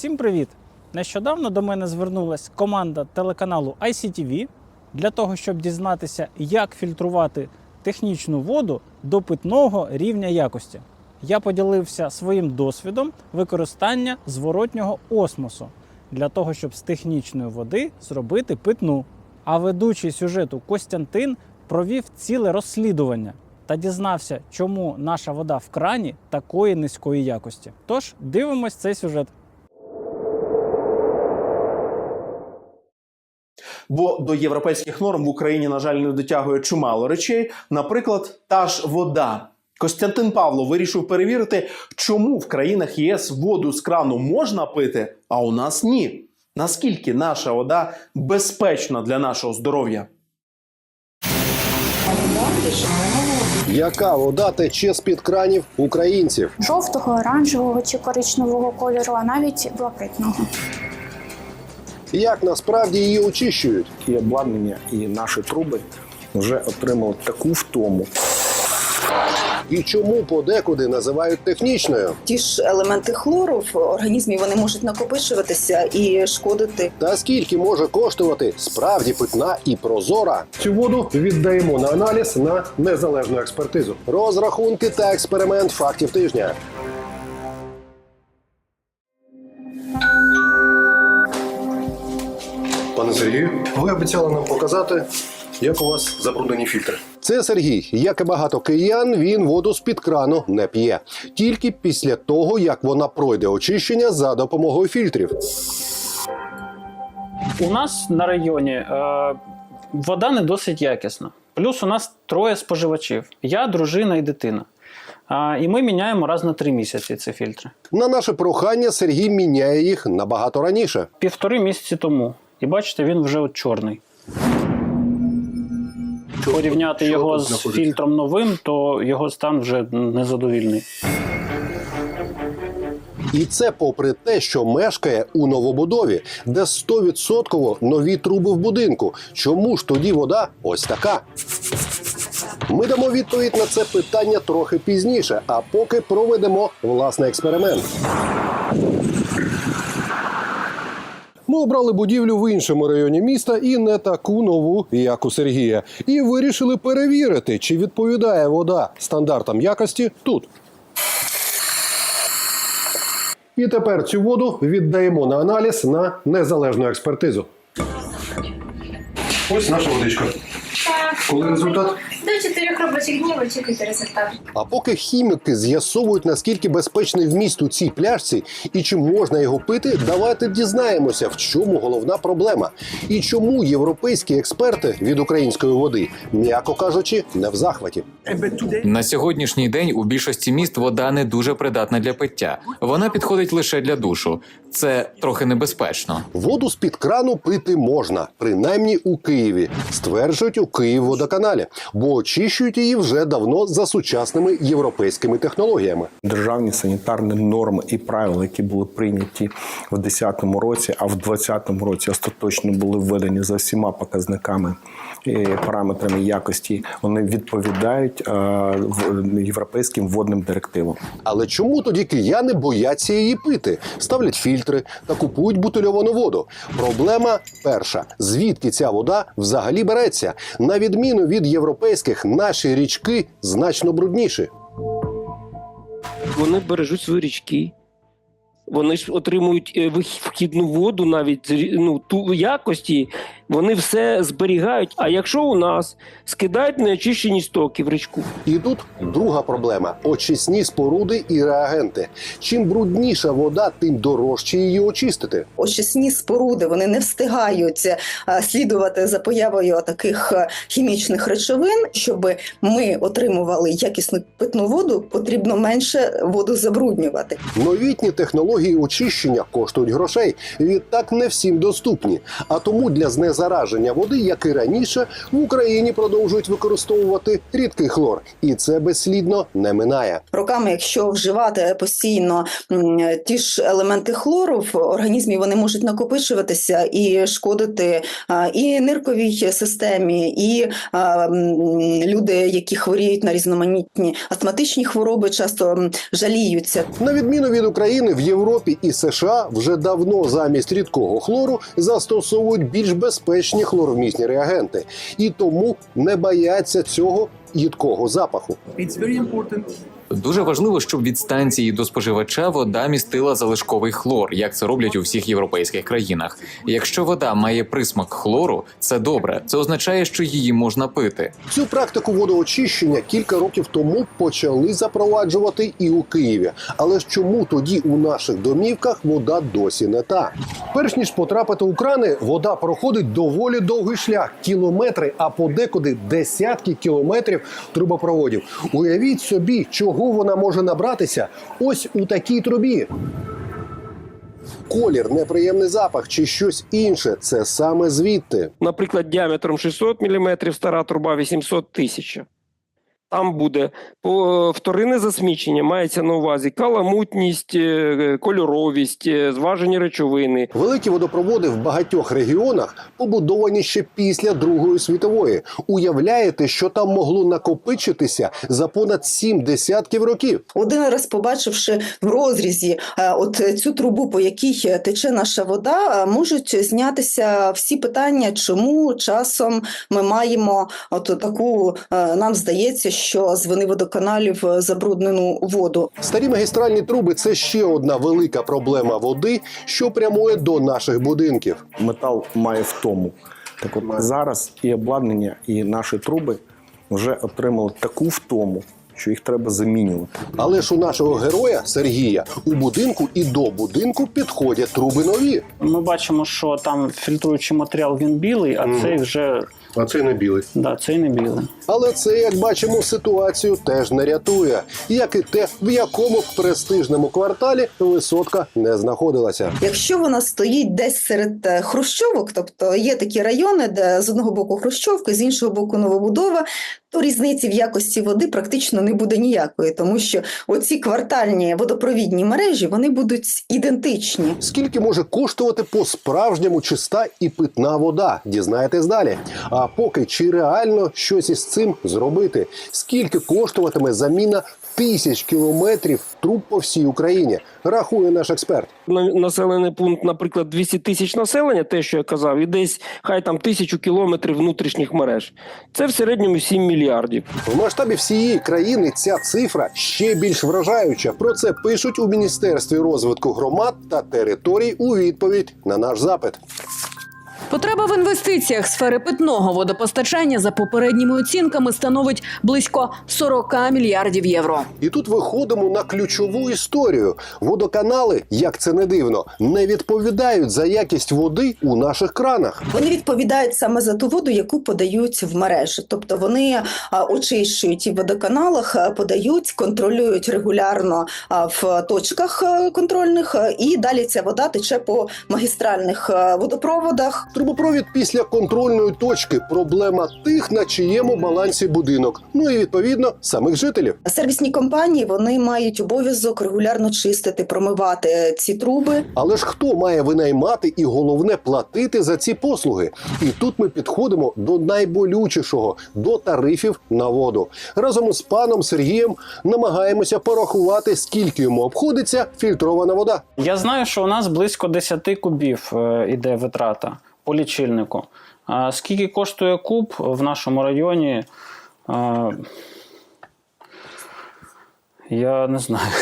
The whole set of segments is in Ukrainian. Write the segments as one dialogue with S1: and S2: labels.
S1: Всім привіт! Нещодавно до мене звернулася команда телеканалу ICTV для того, щоб дізнатися, як фільтрувати технічну воду до питного рівня якості. Я поділився своїм досвідом використання зворотнього осмосу для того, щоб з технічної води зробити питну. А ведучий сюжету Костянтин провів ціле розслідування та дізнався, чому наша вода в крані такої низької якості. Тож дивимось цей сюжет.
S2: Бо до європейських норм в Україні, на жаль, не дотягує чимало речей. Наприклад, та ж вода. Костянтин Павло вирішив перевірити, чому в країнах ЄС воду з крану можна пити, а у нас ні. Наскільки наша вода безпечна для нашого здоров'я?
S3: Яка вода тече з під кранів українців?
S4: жовтого, оранжевого чи коричневого кольору, а навіть блакитного.
S3: Як насправді її очищують?
S5: і обладнання, і наші труби вже отримали таку втому.
S3: І чому подекуди називають технічною?
S6: ті ж елементи хлору в організмі вони можуть накопичуватися і шкодити.
S3: Та скільки може коштувати справді питна і прозора? Цю воду віддаємо на аналіз на незалежну експертизу. Розрахунки та експеримент фактів тижня. Пане Сергію, ви обіцяли нам показати, як у вас забруднені фільтри. Це Сергій. Як і багато киян, він воду з під крану не п'є. Тільки після того, як вона пройде очищення за допомогою фільтрів.
S1: У нас на районі е, вода не досить якісна. Плюс у нас троє споживачів: я, дружина і дитина. А, і ми міняємо раз на три місяці ці фільтри.
S3: На наше прохання Сергій міняє їх набагато раніше.
S1: Півтори місяці тому. І бачите, він вже от чорний. Порівняти
S3: що
S1: його з
S3: знаходиться?
S1: фільтром новим, то його стан вже незадовільний.
S3: І це попри те, що мешкає у новобудові, де 100% нові труби в будинку. Чому ж тоді вода ось така? Ми дамо відповідь на це питання трохи пізніше, а поки проведемо власний експеримент. Ми обрали будівлю в іншому районі міста і не таку нову, як у Сергія, і вирішили перевірити, чи відповідає вода стандартам якості тут. І тепер цю воду віддаємо на аналіз на незалежну експертизу. Ось наша водичка. Коли результат?
S7: До чотирьох робочих днів очікуйте результат.
S3: А поки хіміки з'ясовують, наскільки безпечний вміст у цій пляшці і чи можна його пити, давайте дізнаємося, в чому головна проблема. І чому європейські експерти від української води, м'яко кажучи, не в захваті.
S8: На сьогоднішній день у більшості міст вода не дуже придатна для пиття. Вона підходить лише для душу. Це трохи небезпечно.
S3: Воду з-під крану пити можна, принаймні у Києві, стверджують у Київводоканалі, бо очищують її вже давно за сучасними європейськими технологіями.
S5: Державні санітарні норми і правила, які були прийняті в 2010 році, а в 2020 році остаточно були введені за всіма показниками параметрами якості, вони відповідають е, в- європейським водним директивам.
S3: Але чому тоді кияни бояться її пити? Ставлять фільтри та купують бутильовану воду. Проблема перша: звідки ця вода взагалі береться? На відміну від європейських, наші річки значно брудніші.
S9: Вони бережуть свої річки. Вони ж отримують е, вих- вхідну воду навіть ну, ту якості, вони все зберігають. А якщо у нас скидають неочищені стоки в річку,
S3: І тут друга проблема: очисні споруди і реагенти. Чим брудніша вода, тим дорожче її очистити.
S6: Очисні споруди вони не встигають е, слідувати за появою таких е, хімічних речовин. Щоб ми отримували якісну питну воду, потрібно менше воду забруднювати.
S3: Новітні технології очищення коштують грошей. Відтак не всім доступні. А тому для знезараження зараження води, як і раніше, в Україні продовжують використовувати рідкий хлор, і це безслідно не минає.
S6: Роками, якщо вживати постійно ті ж елементи хлору в організмі, вони можуть накопичуватися і шкодити і нирковій системі, і люди, які хворіють на різноманітні астматичні хвороби, часто жаліються.
S3: На відміну від України, в Європі і США вже давно замість рідкого хлору застосовують більш безпечні хлоровмісні реагенти, і тому не бояться цього їдкого запаху.
S8: Дуже важливо, щоб від станції до споживача вода містила залишковий хлор, як це роблять у всіх європейських країнах. Якщо вода має присмак хлору, це добре. Це означає, що її можна пити.
S3: Цю практику водоочищення кілька років тому почали запроваджувати і у Києві. Але ж чому тоді у наших домівках вода досі не та? Перш ніж потрапити у крани, вода проходить доволі довгий шлях кілометри, а подекуди десятки кілометрів трубопроводів. Уявіть собі, чого вона може набратися ось у такій трубі. Колір, неприємний запах чи щось інше це саме звідти.
S9: Наприклад, діаметром 600 мм, стара труба 800 тисяч. Там буде по вторинне засмічення, мається на увазі каламутність, е, кольоровість, е, зважені речовини.
S3: Великі водопроводи в багатьох регіонах побудовані ще після Другої світової. Уявляєте, що там могло накопичитися за понад сім десятків років?
S6: Один раз побачивши в розрізі е, от цю трубу, по якій тече наша вода, е, можуть знятися всі питання, чому часом ми маємо от таку, е, нам здається, що з вини водоканалів е, забруднену воду.
S3: Старі магістральні труби це ще одна велика проблема води, що прямує до наших будинків.
S5: Метал має втому. Так от зараз і обладнання, і наші труби вже отримали таку втому, що їх треба замінювати.
S3: Але ж у нашого героя Сергія у будинку і до будинку підходять труби нові.
S1: Ми бачимо, що там фільтруючий матеріал він білий, а цей вже
S3: А це не білий.
S1: да, цей не білий.
S3: Але це, як бачимо, ситуацію теж не рятує, як і те, в якому престижному кварталі висотка не знаходилася.
S6: Якщо вона стоїть десь серед е, хрущовок, тобто є такі райони, де з одного боку хрущовки, з іншого боку новобудова, то різниці в якості води практично не буде ніякої, тому що оці квартальні водопровідні мережі вони будуть ідентичні.
S3: Скільки може коштувати по-справжньому чиста і питна вода? Дізнаєтесь далі. А поки чи реально щось із цим зробити? Скільки коштуватиме заміна тисяч кілометрів труб по всій Україні? Рахує наш експерт.
S9: На- Населений пункт, наприклад, 200 тисяч населення, те, що я казав, і десь хай там тисячу кілометрів внутрішніх мереж. Це в середньому 7 мільярдів.
S3: В масштабі всієї країни ця цифра ще більш вражаюча. Про це пишуть у міністерстві розвитку громад та територій у відповідь на наш запит.
S10: Потреба в інвестиціях сфери питного водопостачання за попередніми оцінками становить близько 40 мільярдів євро.
S3: І тут виходимо на ключову історію. Водоканали, як це не дивно, не відповідають за якість води у наших кранах.
S6: Вони відповідають саме за ту воду, яку подають в мережі. Тобто вони очищують і в водоканалах, подають, контролюють регулярно в точках контрольних, і далі ця вода тече по магістральних водопроводах.
S3: Трубопровід після контрольної точки проблема тих, на чиєму балансі будинок. Ну і відповідно самих жителів.
S6: Сервісні компанії вони мають обов'язок регулярно чистити, промивати ці труби.
S3: Але ж хто має винаймати і головне платити за ці послуги? І тут ми підходимо до найболючішого до тарифів на воду. Разом із паном Сергієм намагаємося порахувати, скільки йому обходиться фільтрована вода.
S1: Я знаю, що у нас близько 10 кубів е, іде витрата по лічильнику. Скільки коштує куб в нашому районі? Я не знаю.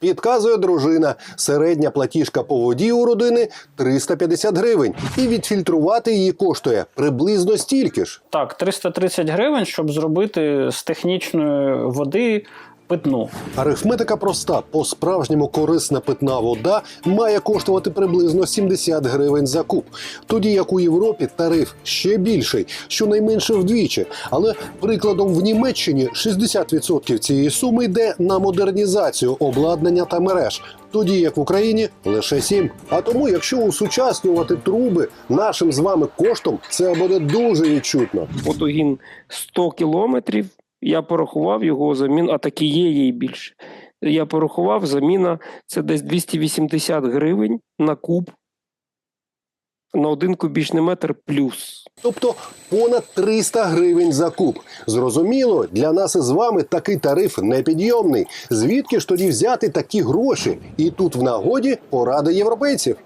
S3: Підказує дружина. Середня платіжка по воді у родини 350 гривень, і відфільтрувати її коштує приблизно стільки ж.
S1: Так, 330 гривень, щоб зробити з технічної води питну.
S3: Арифметика проста. По-справжньому корисна питна вода має коштувати приблизно 70 гривень за куб. Тоді як у Європі тариф ще більший, щонайменше вдвічі. Але прикладом в Німеччині 60% цієї суми йде на модернізацію обладнання та мереж. Тоді як в Україні лише 7. А тому, якщо усучаснювати труби нашим з вами коштом, це буде дуже відчутно.
S9: Водогін 100 кілометрів. Я порахував його замін, а такі є, їй більше. Я порахував, заміна це десь 280 гривень на куб на один кубічний метр плюс.
S3: Тобто понад 300 гривень за куб. Зрозуміло, для нас із вами такий тариф непідйомний. Звідки ж тоді взяти такі гроші? І тут в нагоді поради європейців.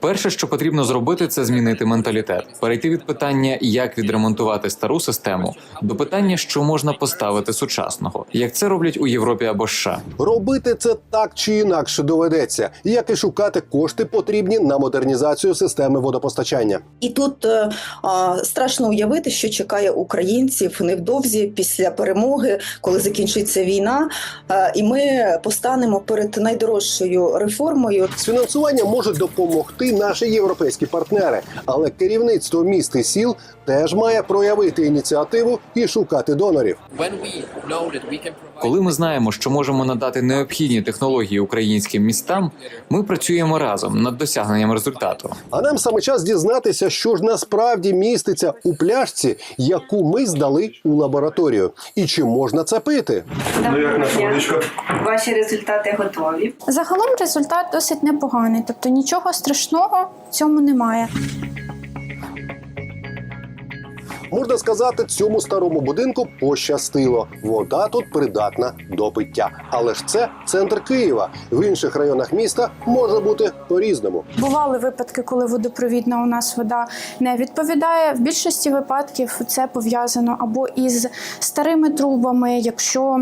S8: Перше, що потрібно зробити, це змінити менталітет, перейти від питання, як відремонтувати стару систему, до питання, що можна поставити сучасного, як це роблять у Європі або США.
S3: Робити це так чи інакше доведеться, як і шукати кошти потрібні на модернізацію системи водопостачання.
S6: І тут е, а, страшно уявити, що чекає українців невдовзі після перемоги, коли закінчиться війна, е, і ми постанемо перед найдорожчою реформою.
S3: З фінансуванням можуть допомогти наші європейські партнери, але керівництво міст і сіл теж має проявити ініціативу і шукати донорів.
S8: Коли ми знаємо, що можемо надати необхідні технології українським містам, ми працюємо разом над досягненням результату.
S3: А нам саме час дізнатися, що ж насправді міститься у пляшці, яку ми здали у лабораторію, і чи можна це пити.
S7: Ваші результати готові.
S4: Загалом результат досить непоганий, тобто нічого страшного в цьому немає.
S3: Можна сказати, цьому старому будинку пощастило. Вода тут придатна до пиття. Але ж це центр Києва. В інших районах міста може бути по-різному.
S4: Бували випадки, коли водопровідна у нас вода не відповідає. В більшості випадків це пов'язано або із старими трубами, якщо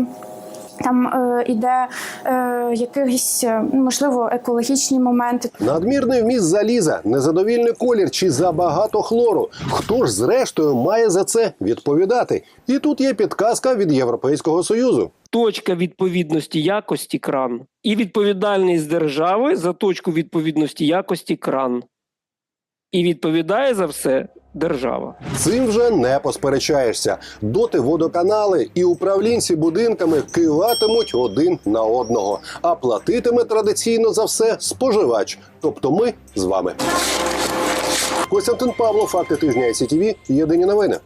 S4: там е, іде е, якісь е, можливо екологічні моменти.
S3: Надмірний вміст заліза, незадовільний колір чи забагато хлору. Хто ж зрештою має за це відповідати? І тут є підказка від Європейського союзу.
S9: Точка відповідності якості кран і відповідальність держави за точку відповідності якості кран. І відповідає за все держава.
S3: Цим вже не посперечаєшся. Доти водоканали і управлінці будинками киватимуть один на одного, а платитиме традиційно за все споживач, тобто ми з вами. Костянтин Павло, факти тижня СІТВ, Єдині новини.